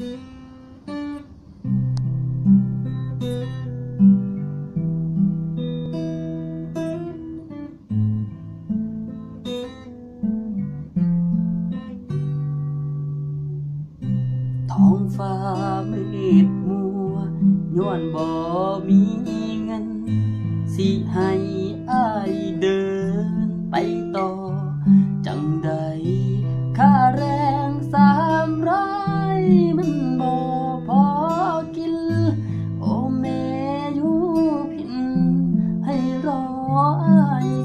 ท้องฟ้ามืดมัวย้อนบ่มีเงิน สิให้อายเดิน รอ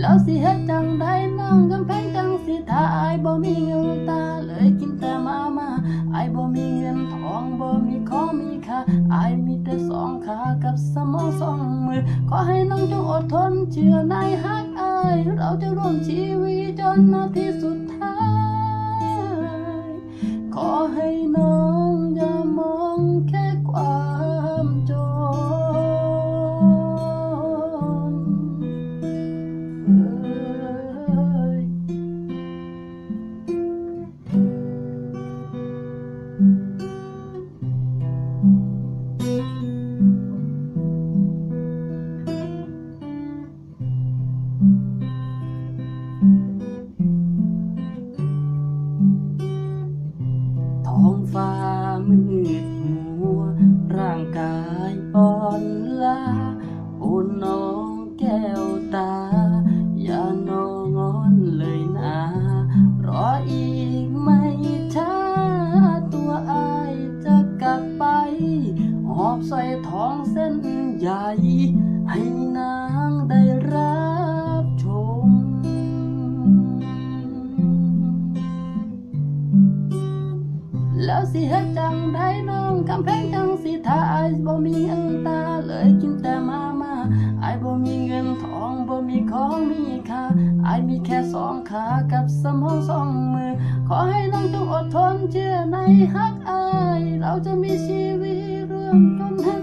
แล้วสิเฮ็ดจังได้น้องกำแพงจังสิถ้าอายบ่มีเงินตาเลยกินแต่มามาอายบ่มีเงินทองบ่มีของมีค่าอายมีแต่สองขากับสมองสองมือขอให้น้องจงอดทนเชื่อในฮักอายเราจะร่วมชีวิตจนนาที่สุด ฟ้ามืดมัว ร่างกายอ่อนล้าโอ้น้องแก้วตา อย่านอนเลยนะรออีกไม่ช้าตัวอายจะกลับไป หอบใส่ท้องเส้นใหญ่ ให้นางได้รับ สิเฮ็ดจังได้น้องกำแพงจังสิถ้าอายบ่มีเงินตาเลยกินแต่มามาไอายบ่มีเงินทองบ่มีของมีค่าไอมีแค่สองขากับสมองสองมือ ขอให้น้องจงอดทนเชื่อในฮักไอเราจะมีชีวิตร่วมจนให้